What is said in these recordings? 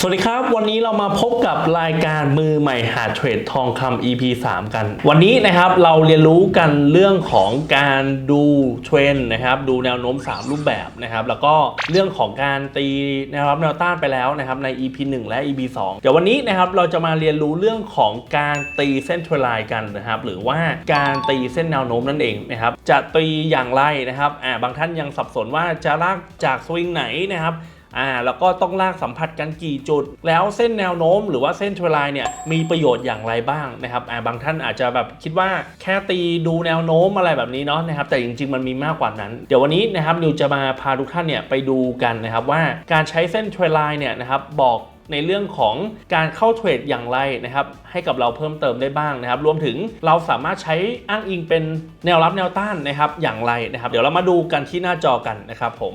สวัสดีครับ วันนี้เรามาพบกับรายการมือใหม่หาเทรดทองคำ EP 3 กัน วันนี้นะครับเราเรียนรู้กันเรื่องของการดูเทรนด์นะครับ ดูแนวโน้ม 3 รูปแบบนะครับ แล้วก็เรื่องของการตีแนวรับแนวต้านไปแล้วนะครับใน EP 1 และ EP 2 เดี๋ยววันนี้นะครับเราจะมาเรียนรู้เรื่องของการตีเส้นเทรนไลน์กันนะครับ หรือว่าการตีเส้นแนวโน้มนั่นเองนะครับ จะตีอย่างไรนะครับอ่าบางท่านยังสับสนว่าจะลากจากสวิงไหนนะครับ อ่าแล้วก็ต้องลากสัมผัสกันกี่จุด แล้วเส้นแนวโน้มหรือว่าเส้นเทรลไลน์เนี่ยมีประโยชน์อย่างไรบ้างนะครับอ่าบางท่านอาจจะแบบคิดว่าแค่ตีดูแนวโน้มอะไรแบบนี้เนาะนะครับแต่จริง ๆ มันมีมากกว่านั้น เดี๋ยววันนี้นะครับนิวจะมาพาทุกท่านเนี่ยไปดูกันนะครับว่าการใช้เส้นเทรลไลน์เนี่ยนะครับบอกในเรื่องของการเข้าเทรดอย่างไรนะครับให้กับเราเพิ่มเติมได้บ้างนะครับ รวมถึงเราสามารถใช้อ้างอิงเป็นแนวรับแนวต้านนะครับอย่างไรนะครับ เดี๋ยวเรามาดูกันที่หน้าจอกันนะครับผม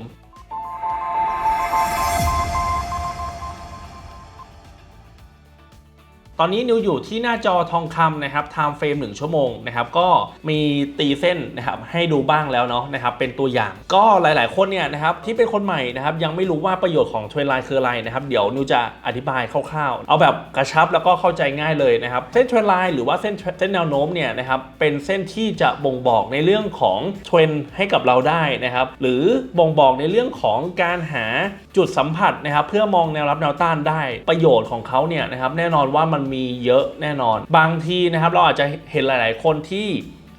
ตอนนี้นิวอยู่ที่หน้าจอทองคำนะครับ time frame 1 ชั่วโมงนะครับ ก็มีตีเส้นนะครับให้ดูบ้างแล้วเนาะนะครับ เป็นตัวอย่าง ก็หลาย ๆ คนเนี่ยนะครับที่เป็นคนใหม่นะครับยังไม่รู้ว่าประโยชน์ของเทรนไลน์คืออะไรนะครับ เดี๋ยวนิวจะอธิบายคร่าว ๆ เอาแบบกระชับแล้วก็เข้าใจง่ายเลยนะครับ เส้นเทรนไลน์หรือว่าเส้นเส้นแนวโน้มเนี่ยนะครับเป็นเส้นที่จะบ่งบอกในเรื่องของเทรนให้กับเราได้นะครับ หรือบ่งบอกในเรื่องของการหาจุดสัมผัสนะครับ เพื่อมองแนวรับแนวต้านได้ ประโยชน์ของเขาเนี่ยนะครับแน่นอนว่ามันมีเยอะแน่นอน บางทีนะครับเราอาจจะเห็นหลาย ๆ คนที่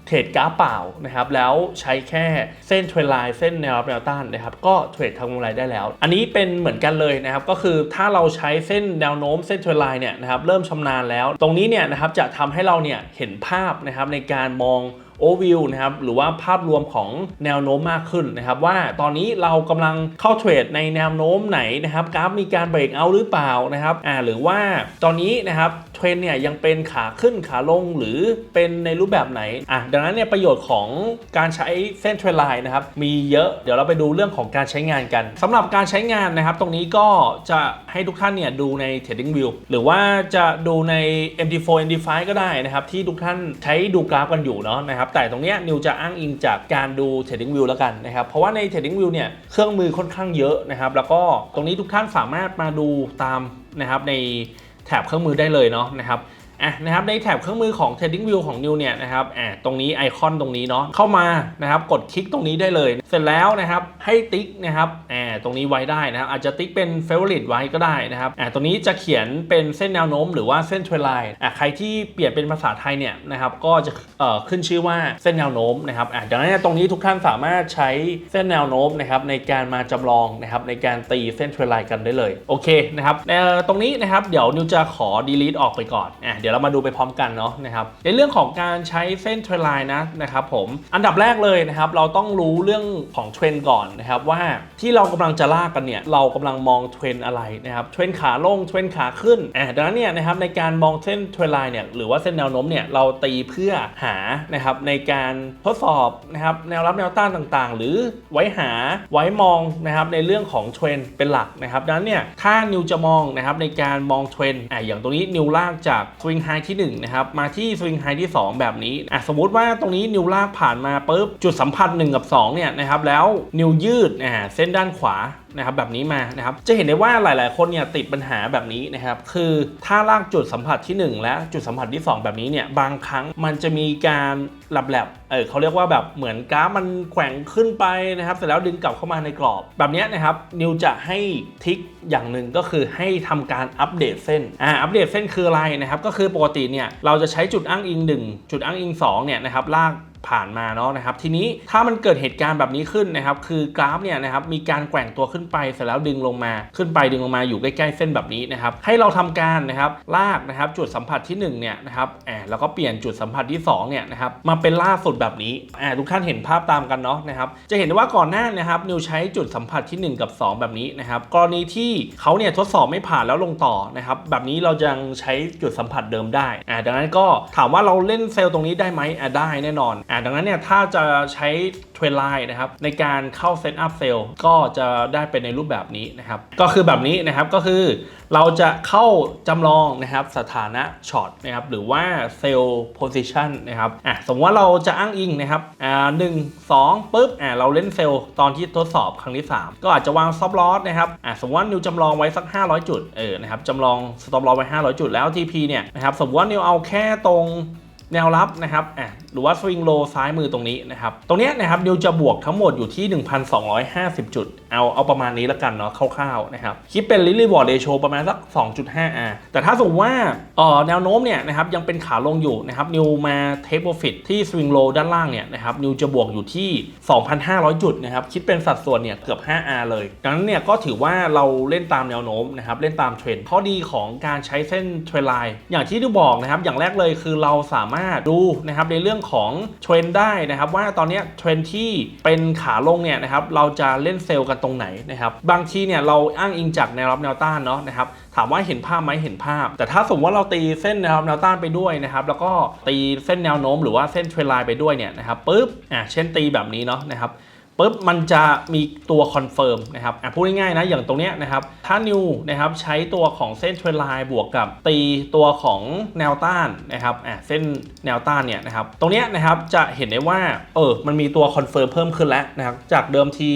เทรดกราฟเปล่านะครับแล้วใช้แค่เส้นเทรนไลน์เส้นแนวรับแนวต้านนะครับก็เทรดทำกำไรได้แล้ว อันนี้เป็นเหมือนกันเลยนะครับก็คือถ้าเราใช้เส้นแนวโน้มเส้นเทรนไลน์เนี่ยนะครับเริ่มชำนาญแล้ว ตรงนี้เนี่ยนะครับจะทำให้เราเนี่ยเห็นภาพนะครับในการมอง โอวิวนะครับหรือว่าภาพรวมของแนวโน้มมากขึ้นนะครับว่าตอนนี้เรากำลังเข้าเทรดในแนวโน้มไหนนะครับกราฟมีการเบรกเอาหรือเปล่านะครับอ่าหรือว่าตอนนี้นะครับเทรนเนี่ยยังเป็นขาขึ้นขาลงหรือเป็นในรูปแบบไหนอะดังนั้นเนี่ยประโยชน์ของการใช้เส้นเทรนไลน์นะครับมีเยอะเดี๋ยวเราไปดูเรื่องของการใช้งานกันสำหรับการใช้งานนะครับตรงนี้ก็จะให้ทุกท่านเนี่ยดูใน Trading View หรือว่าจะดูใน MT4 MT5 ก็ได้นะครับที่ทุกท่านใช้ดูกราฟกันอยู่เนาะนะครับแต่ตรงเนี้ยนิวจะอ้างอิงจากการดู Trading View แล้วกันนะครับเพราะว่าใน Trading View เนี่ยเครื่องมือค่อนข้างเยอะนะครับแล้วก็ตรงนี้ทุกท่านสามารถมาดูตามนะครับใน แถบเครื่องมือได้เลยเนาะนะครับ อะนะครับในแถบเครื่องมือของ Trading View ของนิวเนี่ยนะครับอะตรงนี้ไอคอนตรงนี้เนาะเข้ามานะครับกดคลิกตรงนี้ได้เลย เสร็จแล้วนะครับให้ติ๊กนะครับอ่าตรงนี้ไว้ได้นะครับอาจจะติ๊กเป็น Favorite ไว้ก็ได้นะครับอ่าตรงนี้จะเขียนเป็นเส้นแนวโน้มหรือว่าเส้นเทรนไลน์อะใครที่เปลี่ยนเป็นภาษาไทยเนี่ยนะครับก็จะเอ่อขึ้นชื่อว่าเส้นแนวโน้มนะครับอะดังนั้นตรงนี้ทุกท่านสามารถใช้เส้นแนวโน้มนะครับในการมาจำลองนะครับในการตีเส้นเทรนไลน์กันได้เลยโอเคนะครับเอ่อตรงนี้นะครับเดี๋ยวนิวจะขอ delete ออกไปก่อนอะดี๋ยวเรามาดูไปพร้อมกันเนาะนะครับในเรื่องของการใช้เส้นเทรนไลน์นะนะครับผมอันดับแรกเลยนะครับเราต้องรู้เรื่องของเทรนก่อนนะครับว่าที่เรากำลังจะลากกันเนี่ยเรากำลังมองเทรนอะไรนะครับเทรนขาลงเทรนขาขึ้นอะดังนั้นเนี่ยนะครับในการมองเส้นเทรนไลน์เนี่ยหรือว่าเส้นแนวโน้มเนี่ยเราตีเพื่อหานะครับในการทดสอบนะครับแนวรับแนวต้านต่างๆ หรือไว้หาไว้มองนะครับในเรื่องของเทรนเป็นหลักนะครับดังนั้นเนี่ยถ้านิวจะมองนะครับในการมองเทรนอะอย่างตรงนี้นิวลากจากสวิงไฮที่ 1 นะครับ มาที่สวิงไฮที่ 2 แบบนี้อะสมมติว่าตรงนี้นิวลากผ่านมาปุ๊บจุดสัมผัส1กับ2เนี่ยนะครับแล้วนิวยืดอ่าเส้นด้านขวา นะครับแบบนี้มานะครับจะเห็นได้ว่าหลาย ๆ คนเนี่ยติดปัญหาแบบนี้นะครับคือถ้าลากจุดสัมผัสที่ 1 และจุดสัมผัสที่ 2 แบบนี้เนี่ยบางครั้งมันจะมีการหลับแหลบเออเขาเรียกว่าแบบเหมือนกราฟมันแกว่งขึ้นไปนะครับเสร็จแล้วดึงกลับเข้ามาในกรอบ แบบนี้นะครับนิวจะให้ทิกอย่างหนึ่งก็คือให้ทำการอัปเดตเส้นอ่าอัปเดตเส้นคืออะไรนะครับก็คือปกติเนี่ยเราจะใช้จุดอ้างอิง 1 จุดอ้างอิง2เนี่ยนะครับลาก ผ่านมาเนาะนะครับทีนี้ถ้ามันเกิดเหตุการณ์แบบนี้ขึ้นนะครับคือกราฟเนี่ยนะครับมีการแกว่งตัวขึ้นไปเสร็จแล้วดึงลงมาขึ้นไปดึงลงมาอยู่ใกล้ๆเส้นแบบนี้นะครับให้เราทำการนะครับลากนะครับจุดสัมผัสที่1เนี่ยนะครับแอบแล้วก็เปลี่ยนจุดสัมผัสที่2เนี่ยนะครับมาเป็นล่าสุดแบบนี้อ่าทุกท่านเห็นภาพตามกันเนาะนะครับจะเห็นได้ว่าก่อนหน้านะครับนิวใช้จุดสัมผัสที่ 1 กับ 2 แบบนี้นะครับกรณีที่เขาเนี่ยทดสอบไม่ผ่านแล้วลงต่อนะครับแบบนี้เรายังใช้จุดสัมผัสเดิมได้อ่าดังนั้นก็ถามว่าเราเล่นเซลล์ตรงนี้ได้ไหมอ่าได้แน่นอนอ่าอ่าดังนั้นเนี่ยถ้าจะใช้เทรนไลน์นะครับในการเข้าเซตอัพเซลก็จะได้เป็นในรูปแบบนี้นะครับ ก็คือแบบนี้นะครับก็คือเราจะเข้าจำลองนะครับสถานะช็อตนะครับหรือว่าเซลล์โพซิชันนะครับอะสมมติว่าเราจะอ้างอิงนะครับอ่าหนึ่งสองปุ๊บอ่าเราเล่นเซลล์ตอนที่ทดสอบครั้งที่ 3 ก็อาจจะวาง stop loss นะครับอ่าสมมติว่านิวจำลองไว้สัก 500 จุดเออนะครับจำลอง stop loss ไว้ 500 จุดแล้ว TP เนี่ยนะครับสมมติว่านิวเอาแค่ตรงแนวรับนะครับอะ หรือว่าสวิงโลซ้ายมือตรงนี้นะครับ ตรงนี้นะครับนิวจะบวกทั้งหมดอยู่ที่ 1,250 จุด เอาเอาประมาณนี้แล้วกันเนาะคร่าวๆนะครับ คิดเป็น r ิ a วอร์ดเ t โชประมาณสัก 2.5 r แต่ถ้าสมมติว่าเอ่อแนวโน้มเนี่ยนะครับยังเป็นขาลงอยู่นะครับนิวมาเทคโปรฟิตที่สวิงโลด้านล่างเนี่ยนะครับนิวจะบวกอยู่ที่ 2,500 จุดนะครับคิดเป็นสัดส่วนเนี่ยเกือบ 5R เลยดังนั้นเนี่ยก็ถือว่าเราเล่นตามแนวโน้มนะครับเล่นตามเทรนด์ข้อดีของการใช้เส้นเทรนไลน์อย่างที่ดูบอกนะครับอย่างแรกเลยคือเราสามารถดูนะครับในเรื่องของเทรนได้นะครับ ว่าตอนนี้เทรนที่เป็นขาลงเนี่ยนะครับเราจะเล่นเซลล์กันตรงไหนนะครับบางทีเนี่ยเราอ้างอิงจากแนวรับแนวต้านเนาะนะครับถามว่าเห็นภาพไหมเห็นภาพ แต่ถ้าสมมติว่าเราตีเส้นแนวรับแนวต้านไปด้วยนะครับแล้วก็ตีเส้นแนวโน้มหรือว่าเส้นเทรนไลน์ไปด้วยเนี่ยนะครับปุ๊บอะเช่นตีแบบนี้เนาะนะครับ ปุ๊บมันจะมีตัวคอนเฟิร์มนะครับอะพูดง่ายๆนะอย่างตรงเนี้ยนะครับถ้านิวนะครับใช้ตัวของเส้นเทรนไลน์บวกกับตีตัวของแนวต้านนะครับอะเส้นแนวต้านเนี่ยนะครับตรงเนี้ยนะครับจะเห็นได้ว่าเออมันมีตัวคอนเฟิร์มเพิ่มขึ้นแล้วนะครับจากเดิมที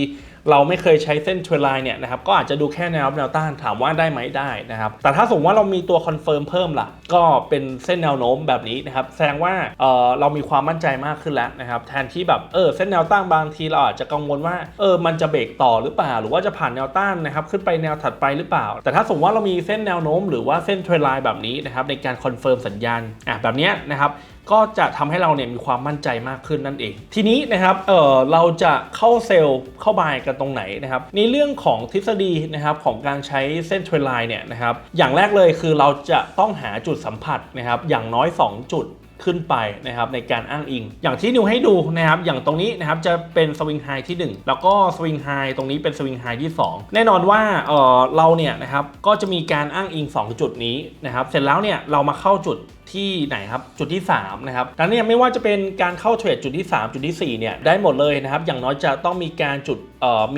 เราไม่เคยใช้เส้นเทรนไลน์เนี่ยนะครับก็อาจจะดูแค่แนวรับแนวต้านถามว่าได้ไหมได้นะครับแต่ถ้าสมมติว่าเรามีตัวคอนเฟิร์มเพิ่มล่ะก็เป็นเส้นแนวโน้มแบบนี้นะครับแสดงว่าเออเรามีความมั่นใจมากขึ้นแล้วนะครับแทนที่แบบเออเส้นแนวตั้งบางทีเราอาจจะกังวลว่าเออมันจะเบรกต่อหรือเปล่า หรือว่าจะผ่านแนวต้านนะครับขึ้นไปแนวถัดไปหรือเปล่า แต่ถ้าสมมติว่าเรามีเส้นแนวโน้ม หรือว่าเส้นเทรนไลน์แบบนี้นะครับในการคอนเฟิร์มสัญญาณอะแบบเนี้ยนะครับ ก็จะทำให้เราเนี่ยมีความมั่นใจมากขึ้นนั่นเอง ทีนี้นะครับเออเราจะเข้าเซลล์เข้าบายกันตรงไหนนะครับในเรื่องของทฤษฎีนะครับของการใช้เส้นเทรนไลน์เนี่ยนะครับอย่างแรกเลยคือเราจะต้องหาจุดสัมผัสนะครับอย่างน้อย 2 จุดขึ้นไปนะครับในการอ้างอิง อย่างที่นิวให้ดูนะครับอย่างตรงนี้นะครับจะเป็นสวิงไฮที่ 1 แล้วก็สวิงไฮตรงนี้เป็นสวิงไฮที่ 2 แน่นอนว่าเออเราเนี่ยนะครับก็จะมีการอ้างอิง 2 จุดนี้นะครับเสร็จแล้วเนี่ยเรามาเข้าจุด ที่ไหนครับจุดที่3นะครับดังนั้นเนี่ยไม่ว่าจะเป็นการเข้าเทรดจุดที่ 3 จุดที่4เนี่ยได้หมดเลยนะครับอย่างน้อยจะต้องมีการจุด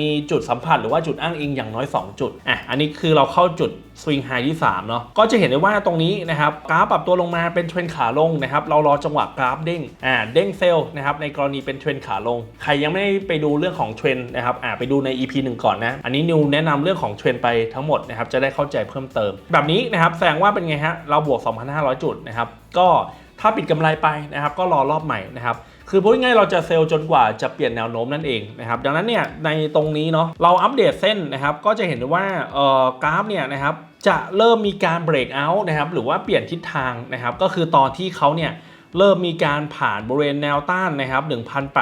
มีจุดสัมผัสหรือว่าจุดอ้างอิงอย่างน้อย 2 จุดอะอันนี้คือเราเข้าจุดสวิงไฮที่3เนาะก็จะเห็นได้ว่าตรงนี้นะครับกราฟปรับตัวลงมาเป็นเทรนขาลงนะครับเรารอจังหวะกราฟเด้งอ่าเด้งเซลล์นะครับในกรณีเป็นเทรนขาลง ใครยังไม่ได้ไปดูเรื่องของเทรนนะครับอ่าไปดูใน EP 1 ก่อนนะอันนี้นิวแนะนำเรื่องของเทรนไปทั้งหมดนะครับจะได้เข้าใจเพิ่มเติม แบบนี้นะครับแสดงว่าเป็นไงฮะเราบวก 2,500 จุดนะครับก็ถ้าปิดกำไรไปนะครับ ก็รอรอบใหม่นะครับคือพูดง่ายๆเราจะเซลล์จนกว่าจะเปลี่ยนแนวโน้มนั่นเองนะครับดังนั้นเนี่ยในตรงนี้เนาะเราอัปเดตเส้นนะครับก็จะเห็นว่าเอ่อกราฟเนี่ยนะครับจะเริ่มมีการเบรกเอาท์นะครับหรือว่าเปลี่ยนทิศทางนะครับก็คือตอนที่เขาเนี่ยเริ่มมีการผ่านบริเวณแนวต้านนะครับ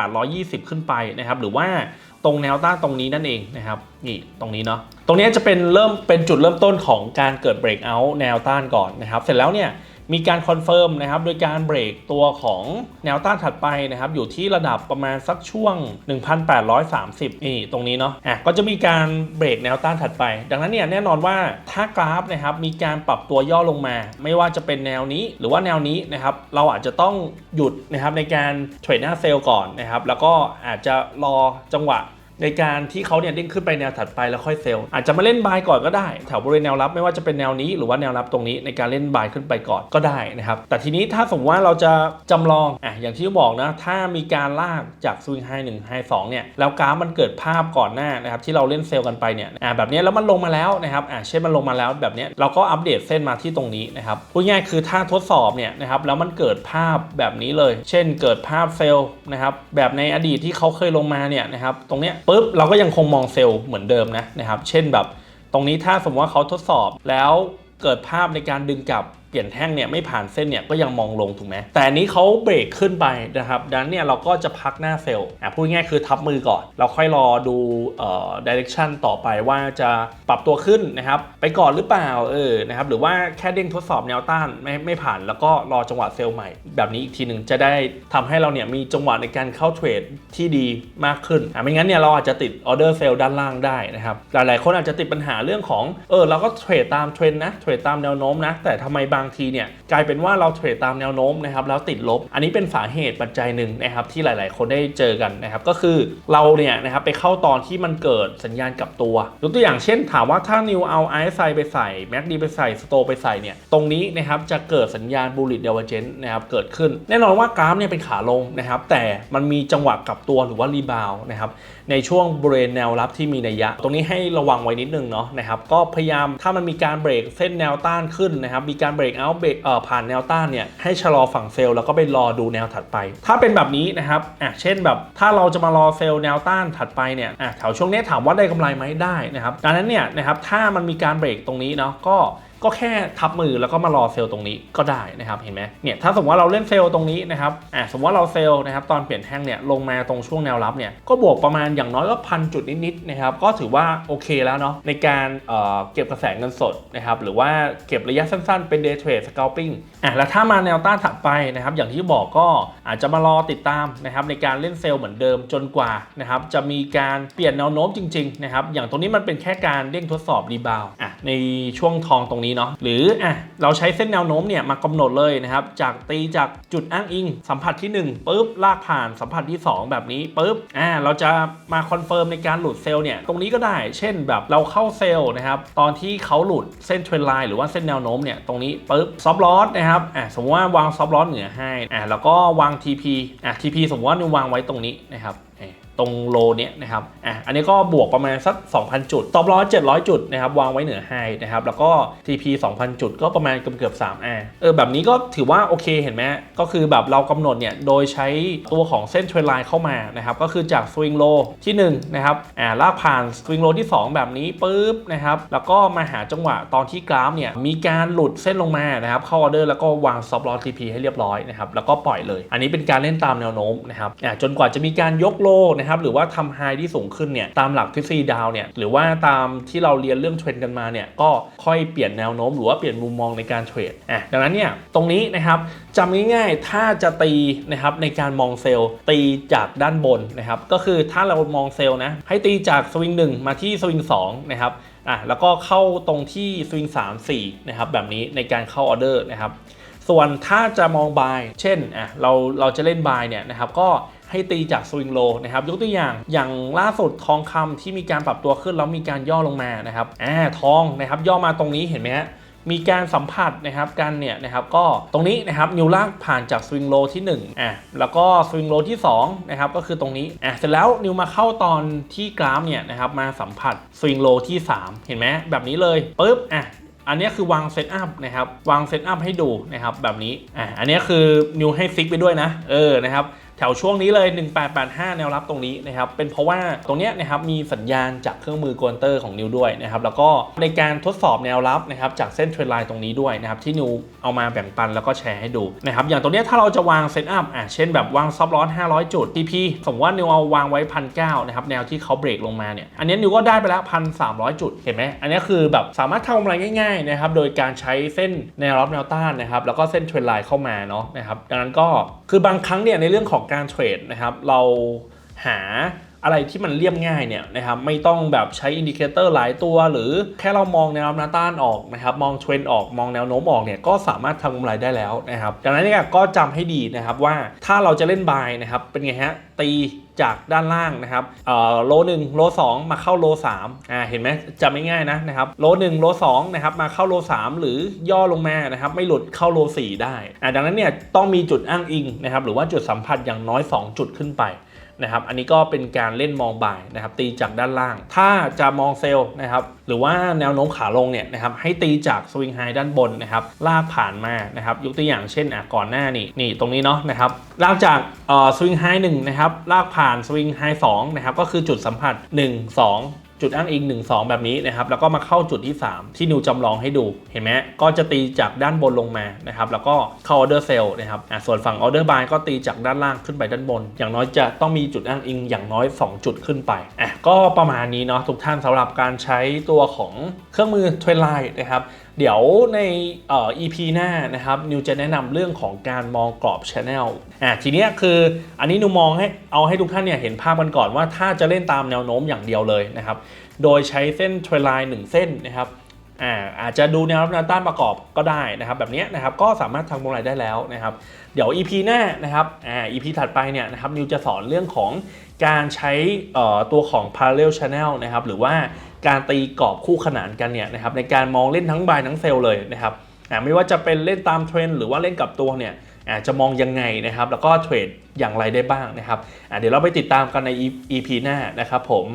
1,820 ขึ้นไปนะครับหรือว่าตรงแนวต้านตรงนี้นั่นเองนะครับนี่ตรงนี้เนาะตรงนี้จะเป็นเริ่มเป็นจุดเริ่มต้นของการเกิดเบรกเอาท์แนวต้านก่อนนะครับเสร็จแล้วเนี่ย มีการคอนเฟิร์มนะครับโดยการเบรกตัวของแนวต้านถัดไปนะครับอยู่ที่ระดับประมาณสักช่วง 1,830 นี่ตรงนี้เนาะอะก็จะมีการเบรกแนวต้านถัดไป ดังนั้นเนี่ยแน่นอนว่าถ้ากราฟนะครับมีการปรับตัวย่อลงมา ไม่ว่าจะเป็นแนวนี้หรือว่าแนวนี้นะครับเราอาจจะต้องหยุดนะครับในการเทรดหน้าเซลล์ก่อนนะครับแล้วก็อาจจะรอจังหวะ ในการที่เขาเนี่ยเด้งขึ้นไปแนวถัดไปแล้วค่อยเซลล์อาจจะมาเล่นบายก่อนก็ได้ แถวบริเวณแนวรับไม่ว่าจะเป็นแนวนี้หรือว่าแนวรับตรงนี้ในการเล่นบายขึ้นไปก่อนก็ได้นะครับแต่ทีนี้ถ้าสมมติว่าเราจะจำลองอะอย่างที่บอกนะถ้ามีการลากจากสวิงไฮหนึ่งไฮสองเนี่ยแล้วกราฟมันเกิดภาพก่อนหน้านะครับที่เราเล่นเซลล์กันไปเนี่ยอะแบบนี้แล้วมันลงมาแล้วนะครับอะเช่นมันลงมาแล้วแบบนี้เราก็อัปเดตเส้นมาที่ตรงนี้นะครับพูดง่ายๆคือถ้าทดสอบเนี่ยนะครับแล้วมันเกิดภาพแบบนี้เลย เช่นเกิดภาพเซลล์นะครับแบบในอดีตที่เขาเคยลงมาเนี่ยนะครับตรงเนี้ยปุ๊บเราก็ยังคงมองเซลล์เหมือนเดิมนะนะครับ เช่นแบบ ตรงนี้ถ้าสมมติว่าเขาทดสอบแล้วเกิดภาพในการดึงกลับ เปลี่ยนแท่งเนี่ยไม่ผ่านเส้นเนี่ยก็ยังมองลงถูกไหมแต่นี้เขาเบรกขึ้นไปนะครับดังนั้นเนี่ยเราก็จะพักหน้าเซลล์อะพูดง่ายคือทับมือก่อน เราค่อยรอดูเอ่อดิเรกชันต่อไปว่าจะปรับตัวขึ้นนะครับไปก่อนหรือเปล่าเออนะครับหรือว่าแค่เด้งทดสอบแนวต้านไม่ไม่ผ่าน แล้วก็รอจังหวะเซลล์ใหม่ แบบนี้อีกทีหนึ่งจะได้ทำให้เราเนี่ยมีจังหวะในการเข้าเทรดที่ดีมากขึ้นอะไม่งั้นเนี่ยเราอาจจะติดออเดอร์เซลล์ด้านล่างได้นะครับหลายๆ คนอาจจะติดปัญหาเรื่องของเออเราก็เทรดตามเทรนนะเทรดตามแนวโน้มนะแต่ทำไมบางางทีเนี่ยกลายเป็นว่าเราเทรดตามแนวโน้มนะครับแล้วติดลบ อันนี้เป็นสาเหตุปัจจัยหนึ่งนะครับที่หลาย ๆ คนได้เจอกันนะครับก็คือเราเนี่ยนะครับไปเข้าตอนที่มันเกิดสัญญาณกลับตัวยกตัวอย่างเช่น ถามว่าถ้านิวเอา RSI ไปใส่ MACD ไปใส่สโตไปใส่เนี่ยตรงนี้นะครับจะเกิดสัญญาณ bullish divergence นะครับเกิดขึ้น แน่นอนว่ากราฟเนี่ยเป็นขาลงนะครับแต่มันมีจังหวะกลับตัวหรือว่ารีบาวนะครับในช่วงบริเวณแนวรับที่มีนัยยะ ตรงนี้ให้ระวังไว้นิดนึงเนาะนะครับก็พยายามถ้ามันมีการเบรกเส้นแนวต้านขึ้นนะครับมีการเบรกเอาเบรกเอ่อผ่านแนวต้านเนี่ยให้ชะลอฝั่งเซลล์แล้วก็ไปรอดูแนวถัดไป ถ้าเป็นแบบนี้นะครับอะเช่นแบบถ้าเราจะมารอเซลล์แนวต้านถัดไปเนี่ยอะแถวช่วงนี้ถามว่าได้กำไรไหมได้นะครับดังนั้นเนี่ยนะครับถ้ามันมีการเบรกตรงนี้เนาะก็ ก็แค่ทับมือแล้วก็มารอเซลล์ตรงนี้ก็ได้นะครับเห็นไหมเนี่ยถ้าสมมติว่าเราเล่นเซลล์ตรงนี้นะครับอ่าสมมติว่าเราเซลล์นะครับตอนเปลี่ยนแท่งเนี่ยลงมาตรงช่วงแนวรับเนี่ยก็บวกประมาณอย่างน้อยก็พันจุดนิดๆนะครับก็ถือว่าโอเคแล้วเนาะในการเอ่อเก็บกระแสเงินสดนะครับหรือว่าเก็บระยะสั้นๆ เป็น day trade scalping อะแล้วถ้ามาแนวต้านถัดไปนะครับอย่างที่บอกก็อาจจะมารอติดตามนะครับในการเล่นเซลล์เหมือนเดิมจนกว่านะครับจะมีการเปลี่ยนแนวโน้มจริงๆนะครับอย่างตรงนี้มันเป็นแค่การเด้งทดสอบรีบาวอะในช่วงทองตรงนี้เนาะหรืออะเราใช้เส้นแนวโน้มเนี่ยมากำหนดเลยนะครับ จากตีจากจุดอ้างอิง สัมผัสที่1ปุ๊บลากผ่านสัมผัสที่ 2 แบบนี้ปุ๊บอ่าเราจะมาคอนเฟิร์มในการหลุดเซลล์เนี่ยตรงนี้ก็ได้ เช่นแบบเราเข้าเซลล์นะครับตอนที่เขาหลุดเส้นเทรนไลน์หรือว่าเส้นแนวโน้มเนี่ยตรงนี้ปุ๊บซอฟลอสนะครับอ่าสมมติว่าวางซอฟลอสเหนือให้อ่าแล้วก็วาง TP อ่า TP สมมติว่านิววางไว้ตรงนี้นะครับ ตรงโลเนี้ยนะครับอะอันนี้ก็บวกประมาณสัก 2,000 จุด ตอบร้อย700 จุดนะครับวางไว้เหนือไฮนะครับแล้วก็ TP 2,000 จุดก็ประมาณเกือบเกือบ3 R เออแบบนี้ก็ถือว่าโอเคเห็นไหมก็คือแบบเรากำหนดเนี่ยโดยใช้ตัวของเส้นเทรนไลน์เข้ามานะครับก็คือจากสวิงโลที่1นะครับอ่าลากผ่านสวิงโลที่ 2 แบบนี้ปุ๊บนะครับแล้วก็มาหาจังหวะตอนที่กราฟเนี่ยมีการหลุดเส้นลงมานะครับเข้าออเดอร์แล้วก็วางซอฟต์ลอ TP ให้เรียบร้อยนะครับแล้วก็ปล่อยเลย อันนี้เป็นการเล่นตามแนวโน้มนะครับอ่าจนกว่าจะมีการยกโลนะครับหรือว่าทำไฮที่สูงขึ้นเนี่ยตามหลักทฤษฎีดาวเนี่ยหรือว่าตามที่เราเรียนเรื่องเทรนกันมาเนี่ยก็ค่อยเปลี่ยนแนวโน้ม หรือว่าเปลี่ยนมุมมองในการเทรดอะดังนั้นเนี่ยตรงนี้นะครับจำง่ายๆถ้าจะตีนะครับในการมองเซลล์ตีจากด้านบนนะครับก็คือถ้าเรามองเซลล์นะให้ตีจากสวิง1มาที่สวิง2นะครับอะแล้วก็เข้าตรงที่สวิง3 4นะครับแบบนี้ในการเข้าออเดอร์นะครับส่วนถ้าจะมองบายเช่นอะเราเราจะเล่นบายเนี่ยนะครับก็ ให้ตีจากสวิงโลนะครับยกตัวอย่างอย่างล่าสุดทองคำที่มีการปรับตัวขึ้นแล้วมีการย่อลงมานะครับอ่าทองนะครับย่อมาตรงนี้เห็นไหมฮะมีการสัมผัสนะครับกันเนี่ยนะครับก็ตรงนี้นะครับนิวลากผ่านจากสวิงโลที่1อะแล้วก็สวิงโลที่2นะครับก็คือตรงนี้อะเสร็จแล้วนิวมาเข้าตอนที่กราฟเนี่ยนะครับมาสัมผัสสวิงโลที่ 3 เห็นไหมแบบนี้เลยปุ๊บอะอันนี้คือวางเซตอัพนะครับวางเซตอัพให้ดูนะครับแบบนี้อะอันนี้คือนิวให้ฟิกไปด้วยนะเออนะครับ แถวช่วงนี้เลย 1885 แนวรับตรงนี้นะครับ เป็นเพราะว่าตรงเนี้ยนะครับมีสัญญาณจากเครื่องมือกวนเตอร์ของนิวด้วยนะครับ แล้วก็ในการทดสอบแนวรับนะครับจากเส้นเทรนไลน์ตรงนี้ด้วยนะครับที่นิวเอามาแบ่งปันแล้วก็แชร์ให้ดูนะครับ อย่างตรงเนี้ยถ้าเราจะวางเซตอัพอะเช่นแบบวางซับลอส500 จุด TP สมมติว่านิวเอาวางไว้พันเนะครับแนวที่เขาเบรกลงมาเนี่ย อันนี้นิวก็ได้ไปแล้วพันสามจุดเห็นไหมอันนี้คือแบบสามารถทำอะไรง่ายๆนะครับโดยการใช้เส้นแนวรับแนวต้านนะครับแล้วก็เส้นเทรนไลน์เข้ามาเนาะนะครับดังนั้นก็คือบางครั้งเนี่ยในเรื่องของการเทรดนะครับ เราหาอะไรที่มันเรียบง่ายเนี่ยนะครับไม่ต้องแบบใช้อินดิเคเตอร์หลายตัว หรือแค่เรามองแนวรับแนวต้านออกนะครับมองเทรนด์ออกมองแนวโน้มออกเนี่ยก็สามารถทำกำไรได้แล้วนะครับดังนั้นเนี่ยก็จำให้ดีนะครับว่าถ้าเราจะเล่นบายนะครับเป็นไงฮะตี จากด้านล่างนะครับโลหนึ่งโลสองมาเข้าโลสามอ่าเห็นไหมจะไม่ง่ายนะนะครับโลหนึ่งโลสองนะครับมาเข้าโลสามหรือย่อลงมานะครับไม่หลุดเข้าโลสี่ได้อ่าดังนั้นเนี่ยต้องมีจุดอ้างอิงนะครับหรือว่าจุดสัมผัสอย่างน้อย 2 จุดขึ้นไป นะครับอันนี้ก็เป็นการเล่นมองบ่ายนะครับตีจากด้านล่าง ถ้าจะมองเซลล์นะครับหรือว่าแนวโน้มขาลงเนี่ยนะครับให้ตีจากสวิงไฮด้านบนนะครับลากผ่านมานะครับยกตัวอย่างเช่นอะก่อนหน้านี่นี่ตรงนี้เนาะนะครับลากจากเอ่อสวิงไฮหนึ่งนะครับลากผ่านสวิงไฮสองนะครับก็คือจุดสัมผัส 1 2 จุดอ้างอิง1 2 แบบนี้นะครับ แล้วก็มาเข้าจุดที่ 3 ที่นิวจำลองให้ดู เห็นไหมก็จะตีจากด้านบนลงมานะครับ แล้วก็เข้าออเดอร์เซลนะครับส่วนฝั่งออเดอร์บายก็ตีจากด้านล่างขึ้นไปด้านบน อย่างน้อยจะต้องมีจุดอ้างอิงอย่างน้อย 2 จุดขึ้นไปอะก็ประมาณนี้เนาะทุกท่านสำหรับการใช้ตัวของเครื่องมือเทรนไลน์นะครับ เดี๋ยวในเอ่อ EP หน้านะครับนิวจะแนะนำเรื่องของการมองกรอบ Channel อะทีเนี้ยคืออันนี้นิวมองให้เอาให้ทุกท่านเนี่ยเห็นภาพกันก่อนว่าถ้าจะเล่นตามแนวโน้มอย่างเดียวเลยนะครับ โดยใช้เส้นเทรนไลน์หนึ่งเส้นนะครับอ่าอาจจะดูแนวรับแนวต้านประกอบก็ได้นะครับ แบบเนี้ยนะครับก็สามารถทำกำไรได้แล้วนะครับ เดี๋ยว EP หน้านะครับอ่า EP ถัดไปเนี่ยนะครับนิวจะสอนเรื่องของ การใช้ตัวของ parallel channel นะครับหรือว่าการตีกรอบคู่ขนานกันเนี่ยนะครับในการมองเล่นทั้งบายทั้งเซลเลยนะครับอ่าไม่ว่าจะเป็นเล่นตามเทรนหรือว่าเล่นกับตัวเนี่ยอ่าจะมองยังไงนะครับแล้วก็เทรดอย่างไรได้บ้างนะครับอ่าเดี๋ยวเราไปติดตามกันใน EP หน้านะครับผม